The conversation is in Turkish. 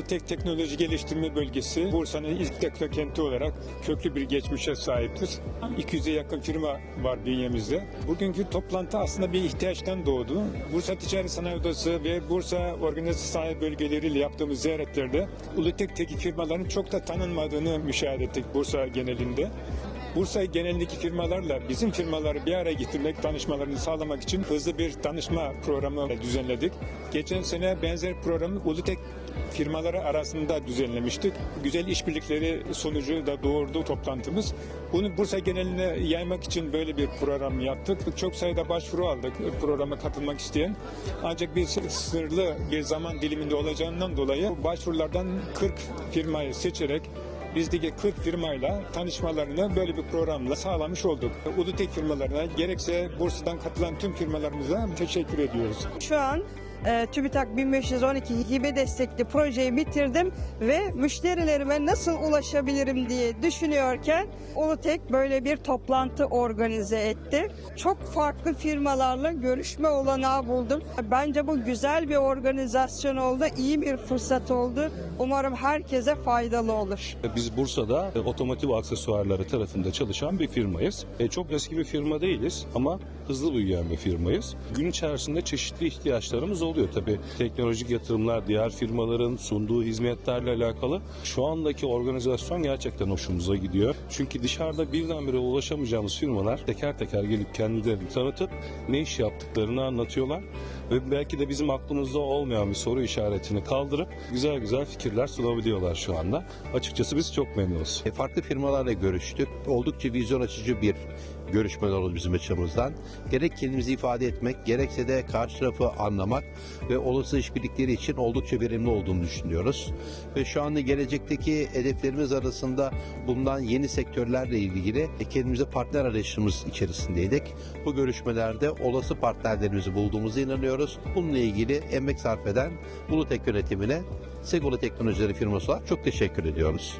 Ulutek Teknoloji Geliştirme Bölgesi Bursa'nın ilk teknokenti olarak köklü bir geçmişe sahiptir. 200'e yakın firma var bünyemizde. Bugünkü toplantı aslında bir ihtiyaçtan doğdu. Bursa Ticaret Sanayi Odası ve Bursa Organize Sanayi bölgeleriyle yaptığımız ziyaretlerde Ulutek'teki firmaların çok da tanınmadığını müşahede ettik Bursa genelinde. Bursa genelindeki firmalarla bizim firmaları bir araya getirmek, danışmalarını sağlamak için hızlı bir danışma programı düzenledik. Geçen sene benzer programı Ulutek firmaları arasında düzenlemiştik. Güzel işbirlikleri sonucu da doğurdu toplantımız. Bunu Bursa geneline yaymak için böyle bir program yaptık. Çok sayıda başvuru aldık programa katılmak isteyen. Ancak bir sınırlı bir zaman diliminde olacağından dolayı başvurulardan 40 firmayı seçerek bizdeki 40 firmayla tanışmalarını böyle bir programla sağlamış olduk. Ulutek firmalarına gerekse Bursa'dan katılan tüm firmalarımıza teşekkür ediyoruz. Şu an e, TÜBİTAK 1512 hibe destekli projeyi bitirdim ve müşterilerime nasıl ulaşabilirim diye düşünüyorken Ulutek böyle bir toplantı organize etti. Çok farklı firmalarla görüşme olanağı buldum. Bence bu güzel bir organizasyon oldu, iyi bir fırsat oldu. Umarım herkese faydalı olur. Biz Bursa'da e, otomotiv aksesuarları tarafında çalışan bir firmayız. E, çok eski bir firma değiliz ama hızlı büyüyen bir firmayız. Gün içerisinde çeşitli ihtiyaçlarımız oluyor. Tabii teknolojik yatırımlar, diğer firmaların sunduğu hizmetlerle alakalı şu andaki organizasyon gerçekten hoşumuza gidiyor. Çünkü dışarıda birdenbire ulaşamayacağımız firmalar teker teker gelip kendilerini tanıtıp ne iş yaptıklarını anlatıyorlar. Ve belki de bizim aklımızda olmayan bir soru işaretini kaldırıp güzel güzel fikirler sunabiliyorlar şu anda. Açıkçası biz çok memnunuz. E, farklı firmalarla görüştük. Oldukça vizyon açıcı bir görüşmeler oldu bizim açımızdan. Gerek kendimizi ifade etmek, gerekse de karşı tarafı anlamak ve olası işbirlikleri için oldukça verimli olduğunu düşünüyoruz. Ve şu anda gelecekteki hedeflerimiz arasında bulunan yeni sektörlerle ilgili e, kendimize partner arayışımız içerisindeydik. Bu görüşmelerde olası partnerlerimizi bulduğumuza inanıyoruz. Bununla ilgili emek sarf eden Bulutek yönetimine Segolo Teknolojileri firması olarak çok teşekkür ediyoruz.